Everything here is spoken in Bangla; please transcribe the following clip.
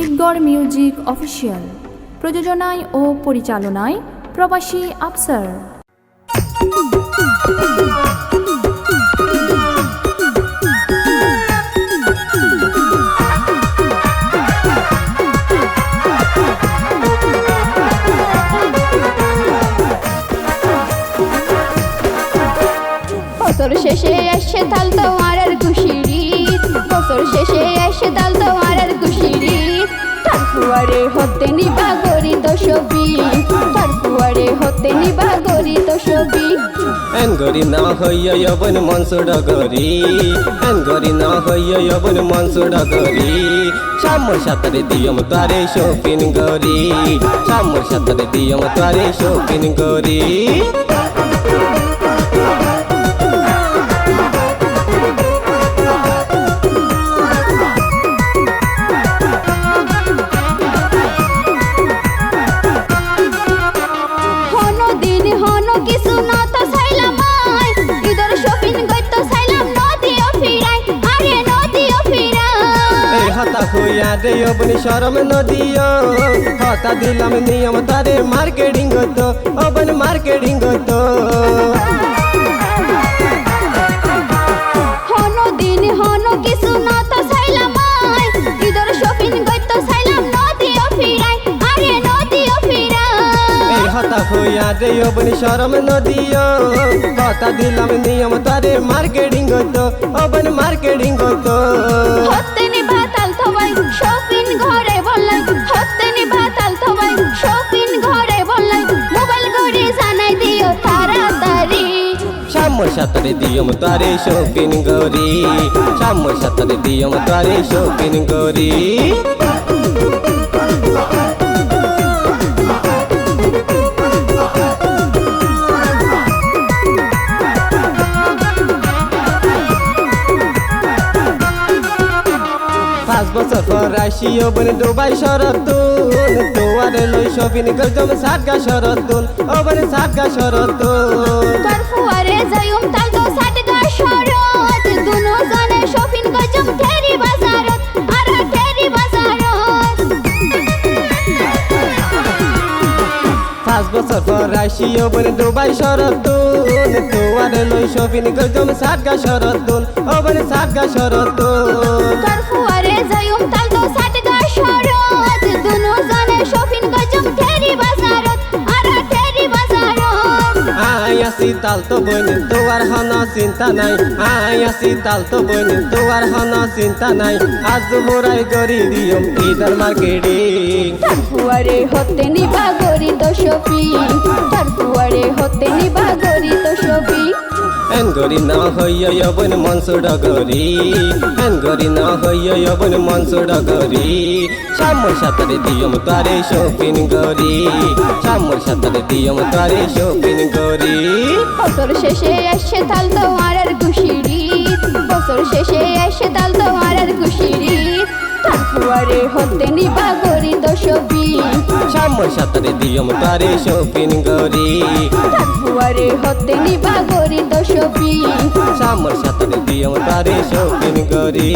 ঈদগড় মিউজিক অফিসিয়াল প্রযোজনায় ও পরিচালনায় প্রবাসী আফসার। শেষে এসে তাল তোমার ছবি এন গরি না হইয়া যবন মনসুর গরি। এন গরি না হইয়া যবন মনসুর গরি। শ্যামর সাঁতারে দিয়ম তারে শৌখিন গরি। শ্যামর সাতরে দিয়ম তারে শৌখিন গরি। হতা হইয়া দে যবন শরম নদিও হতা দিলাম নিয়ম তারে মার্কেটিং গতো অবন মার্কেটিং তো হতা হইয়া দে যবন শরম নদিও হতা দিলাম নিয়ম তারে মার্কেটিং গতো অবন মার্কেটিং গতো শ্যামর সাঁতারে দিয়ম তারে শৌখিন গরি শ্যামর সাঁতারে দিয়ম তারে শৌখিন গরি পাঁচ বছর পর আসিও বনে দুবাই শরতুন তোয়ারে লই শপিন করজম সাতগা শরতুন ও বনে সাতগা শরতুন পাঁচ বছর পর আসিও বনে দুবাই শরতুন তোয়ারে লই শপিন করজম সাতগা শরতুন ও বনে সাতগা শরৎ তোর আসি তাল তো বইনি তোয়ার হন চিন্তা নাই। আই আসি তাল তো বইনি তোয়ার হন চিন্তা নাই। আজ মোরাই গরি দিয়ম ইদার মার্কেটিং। কুয়ারে হতে নিবা গরিত শপি তার কুয়ারে হতে নিবা তো শপি এন গরি না হইয়া যবন মনসুর গরি এন গরি না হইয়া যবন মনসুর গরি শ্যামর সাঁতারে দিয়ম তারে শৌখিন গরি শ্যামর সাঁতারে দিয়ম তারে শৌখিন গরি বছর শেষে এসে তাল তোমার আর খুশির বছর শেষে এসে তাল তোমার আর। তার ফুয়ারে হতে নিবা শপি শ্যামর সাঁতারে দিয়ম তারে শৌখিন গরি। ফুয়ারে হতে নিবা গরি শপি শ্যামর সাঁতারে দিয়ম তারে শৌখিন গরি।